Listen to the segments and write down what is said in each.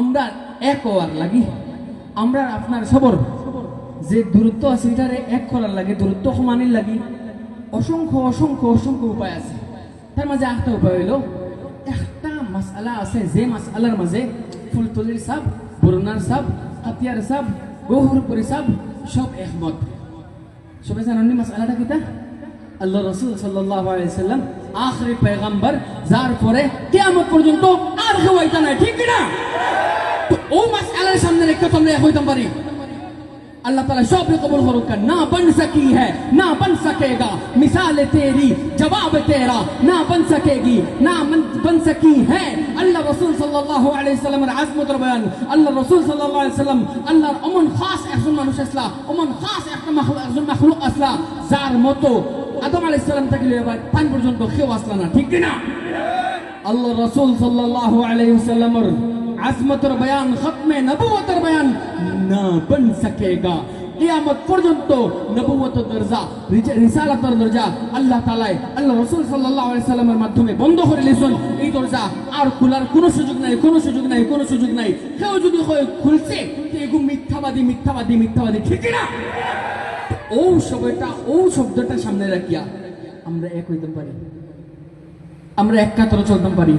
আমরা এক হওয়ার লাগি। আমরা আপনার সবর। যে দূরত্ব আছে এটারে এক করার লাগে, দূরত্ব সমানের লাগি। অসংখ্য অসংখ্য অসংখ্য উপায় আছে। তার মাঝে একটা উপায় হইল, একটা মাসালা আছে, যে মাসালার মাঝে ফুলতলির সাব বরুণার সাব হাতিয়ার সাব গহুরপুরি সাব সব একমত। সবাই জানেন মাসালাটা কিতা আল্লাহ রসুল আলাইসাল্লাম আখরি পেগাম্বার যার পরে কেয়ামত পর্যন্ত আর কেউ নাই, ঠিক না আমাদের একটু তোমরা হইতাম পারি। আল্লাহ তালা সব কবুল করুক। না বন সকি হ্যাঁ না বন সকেগা। মিসাল তেরি, জবাব তেরা। না বন সকেগি, না বন সকি হ্যাঁ আল্লাহ রসুল সাল্লাহ আলাইসাল্লামের আজমতর বয়ান, আল্লাহ রসুল সাল্লাহ আলাইসাল্লাম আল্লাহর অমন খাস একজন মানুষ আসলা, অমন খাস একটা একজন মাখলুক আসলা, যার মতো আদম আলাইসাল্লাম থেকে এবার পান পর্যন্ত কেউ আসলা না। ঠিক না আল্লাহ রসুল সাল্লাহ আলাইসাল্লামর আজমতের বয়ান, খতমে নবুয়তের বয়ান না বন সকেগা। কিয়ামত পর্যন্ত নবুয়তের দরজা, রিজ- রিসালাতের দরজা আল্লাহ তাআলাই, আল্লাহ রাসূল সাল্লাল্লাহু আলাইহি সাল্লামের মাধ্যমে বন্ধ করে লিসুন এই দরজা আর খোলার কোনো সুযোগ নাই, কোনো সুযোগ নাই, কোনো সুযোগ নাই। কেউ যদি হয় খুলছে, তো এগু মিথ্যাবাদী মিথ্যাবাদী মিথ্যাবাদী, ঠিক না ও শব্দটা ও শব্দটা সামনে রাখিয়া আমরা এক হইতে পারি। আমরা এক কাতরে চলতাম পারি।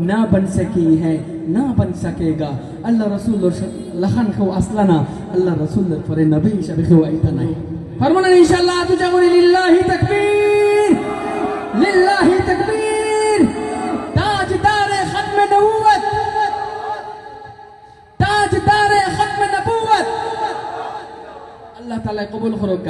না বন সকি হ্যাঁ না বন সকেগা আল্লাহ রসুল্লর লখান কেউ আসলা না আল্লাহ রসুল্লর পরে নবী হিসাবে কেউ আইতা নাই পারব না ইনশাল্লাহ তু যেমন লিল্লাহি তাকবীর লিল্লাহি তাকবীর তাজদারে খতমে নবুয়ত তাজদারে খতমে নবুয়ত আল্লাহ তাআলা কবুল করুক